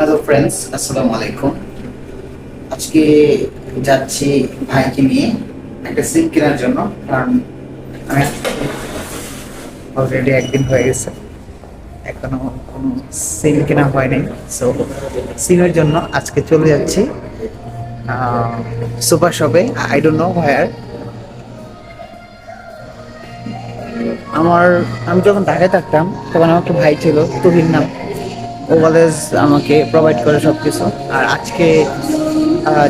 Hello friends আসসালামু আলাইকুম আজকে যাচ্ছি ভাইকে নিয়ে একটা সিম কেনার জন্য। কারণ আমি অলরেডি একদিন হয়ে গেছে। এখনও কোনো সিম কেনা হয়নি সো সিমের জন্য আজকে চলে যাচ্ছি সুপার শপে। আই ডোন্ট নো হোয়ার আমার, আমি যখন ঢাকায় থাকতাম, তখন আমার একটা ভাই ছিল, তুহির নাম। ও কলেজ আমাকে প্রোভাইড করে সব কিছু আর আজকে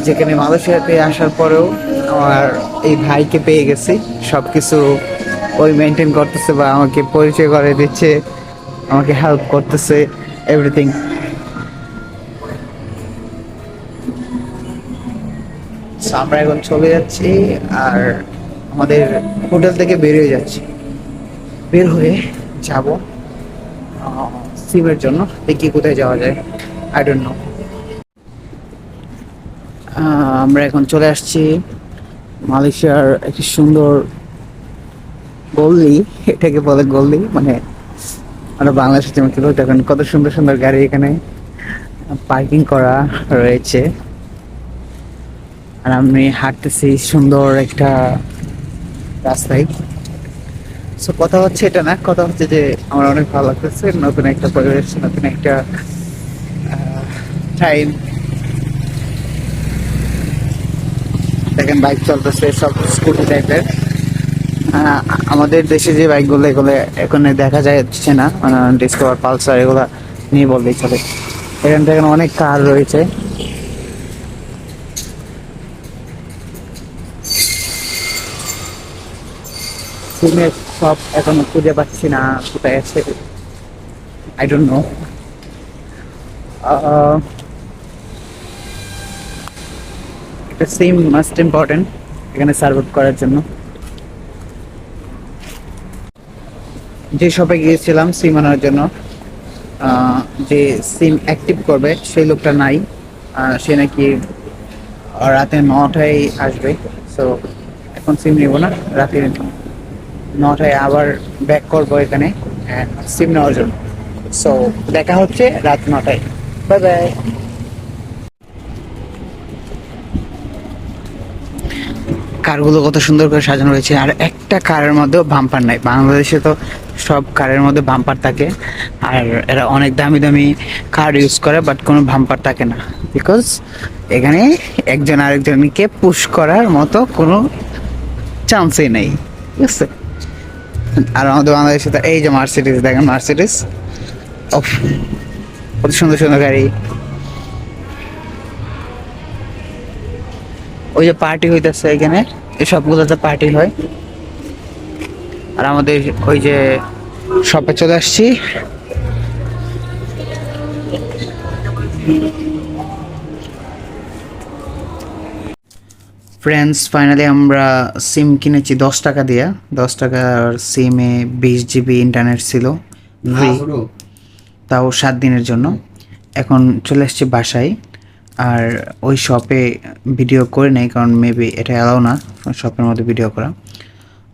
যেখানে মালয়েশিয়াতে আসার পরেও আমার এই ভাইকে পেয়ে গেছি। সব কিছু ওই মেনটেন করতেছে বা আমাকে পরিচয় করে দিচ্ছে, আমাকে হেল্প করতেছে এভরিথিং আমরা এখন চলে যাচ্ছি আর আমাদের হোটেল থেকে বেরিয়ে যাচ্ছি। বের হয়ে যাব। সিমের জন্য দেখি কোথায় যাওয়া যায়? আই ডোন্ট নো আমরা এখন চলে আসছি মালয়েশিয়ার একটি সুন্দর গল্লি এটাকে বলে গল্লি মানে আমরা বাংলাদেশে যেমন কি এখন কত সুন্দর সুন্দর গাড়ি এখানে পার্কিং করা রয়েছে। আর আমি হাঁটতেছি সুন্দর একটা রাস্তায়। সো কথা হচ্ছে এটা না, কথা হচ্ছে যে আমার অনেক ভালো লাগতেছে, নতুন একটা পরিবেশ, নতুন একটা টাইম দেখেন বাইক চলতেছে, সব স্কুটি টাইপের আমাদের দেশে যে বাইকগুলো এগুলো এখন দেখা যাচ্ছে না মানে ডিসকভার পালসার এগুলো নিয়ে বললেই চলে। এখান থেকে অনেক কার রয়েছে। সিমের শপ এখনও খুঁজে পাচ্ছি না, কোথায় আছে আই ডোন্ট নো একটা সিম মাস্ট ইম্পর্টেন্ট এখানে সার্ভ করার জন্য। যে শপে গিয়েছিলাম সিম আনার জন্য যে সিম অ্যাক্টিভ করবে, সেই লোকটা নাই সে নাকি রাতে নটায় আসবে সো এখন সিম নেব না, রাতে নটায় আবার ব্যাক করব এখানে সিম নেওয়ার জন্য। সো দেখা হচ্ছে রাত নটায়। বাই বাই কারগুলো কত সুন্দর করে সাজানো রয়েছে। আর একটা কারের মধ্যেও বাম্পার নাই। বাংলাদেশে তো সব কারের মধ্যে বাম্পার থাকে। আর এরা অনেক দামি দামি কার ইউজ করে বাট কোনো বাম্পার থাকে না। বিকজ এখানে একজন আরেকজনকে পুশ করার মতো কোনো চান্সই নেই। ঠিক আছে? আর আমাদের বাংলাদেশে তো এই যে মার্সিডিস দেখেন মার্সিডিস কত সুন্দর সুন্দর গাড়ি। ওই যে পার্টি হইতেছে এখানে, এই সবগুলোতে পার্টি হয়। আর আমাদের ওই যে শপে চলে আসছি। ফ্রেন্ডস ফাইনালি আমরা সিম কিনেছি দশ টাকা দিয়ে। দশ টাকার সিমে বিশ জিবি ইন্টারনেট ছিল। ফ্রি তাও সাত দিনের জন্য। এখন চলে এসেছি বাসায়। আর ওই শপে ভিডিও করে নেই কারণ মেবি এটা অ্যালাউ না। শপের মধ্যে ভিডিও করা।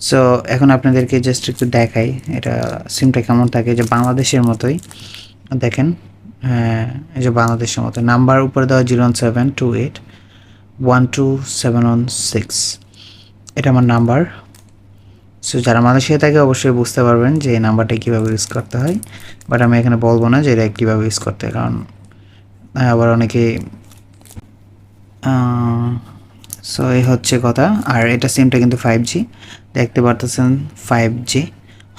সো এখন আপনাদেরকে জাস্ট একটু দেখাই এটা সিমটা কেমন থাকে। যে বাংলাদেশের মতোই। দেখেন হ্যাঁ এই যে বাংলাদেশের মতো। নাম্বার উপরে দেওয়া zero seven two eight one two seven one six এটা আমার নাম্বার। সো যারা মালয়েশিয়া থাকে, অবশ্যই বুঝতে পারবেন যে এই নাম্বারটা কীভাবে ইউজ করতে হয়। বাট আমি এখানে বলব না যে এটা কীভাবে ইউজ করতে হয়, কারণ আবার অনেকে সো এই হচ্ছে কথা। আর এটা সিমটা কিন্তু ফাইভ জি দেখতে পারতেছেন ফাইভ জি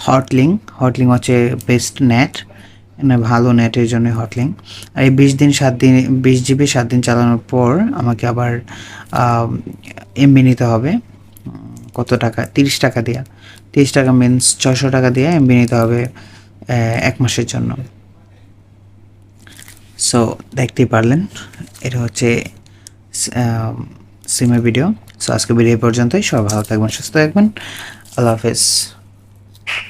হটলিং হটলিং হচ্ছে বেস্ট নেট ভালো নেটের জন্য হটলিং আর এই বিশ দিন, সাত দিন, বিশ জিবি সাত দিন চালানোর পর আমাকে আবার এমবি নিতে হবে। কত টাকা? তিরিশ টাকা দেওয়া তিরিশ টাকা মিনস ছশো টাকা দিয়ে এমবি নিতে হবে এক মাসের জন্য। সো দেখতেই পারলেন, এটা হচ্ছে সিমের ভিডিও সো আজকে ভিডিও পর্যন্তই। সবাই ভালো থাকবেন, সুস্থ থাকবেন। আল্লাহ হাফেজ।